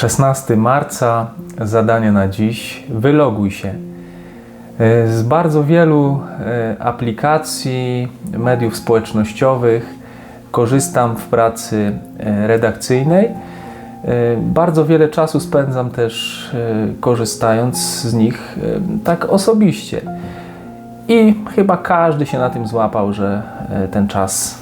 16 marca, zadanie na dziś, wyloguj się. E, Z bardzo wielu e, aplikacji, mediów społecznościowych korzystam w pracy e, redakcyjnej. Bardzo wiele czasu spędzam też korzystając z nich tak osobiście. I chyba każdy się na tym złapał, że ten czas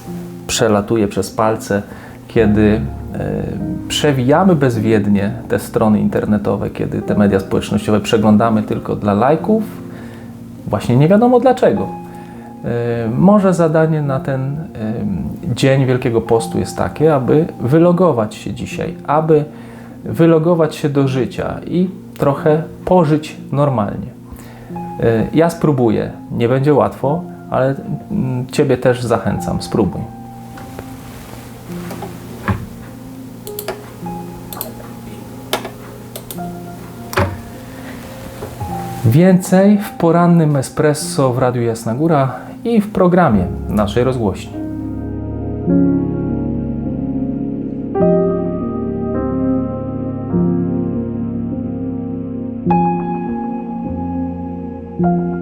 przelatuje przez palce, kiedy e, przewijamy bezwiednie te strony internetowe, kiedy te media społecznościowe przeglądamy tylko dla lajków, właśnie nie wiadomo dlaczego. E, Może zadanie na ten em, dzień Wielkiego Postu jest takie, aby wylogować się dzisiaj, aby wylogować się do życia i trochę pożyć normalnie. E, Ja spróbuję. Nie będzie łatwo, ale mm, Ciebie też zachęcam. Spróbuj. Więcej w porannym espresso w Radiu Jasna Góra i w programie naszej rozgłośni. thank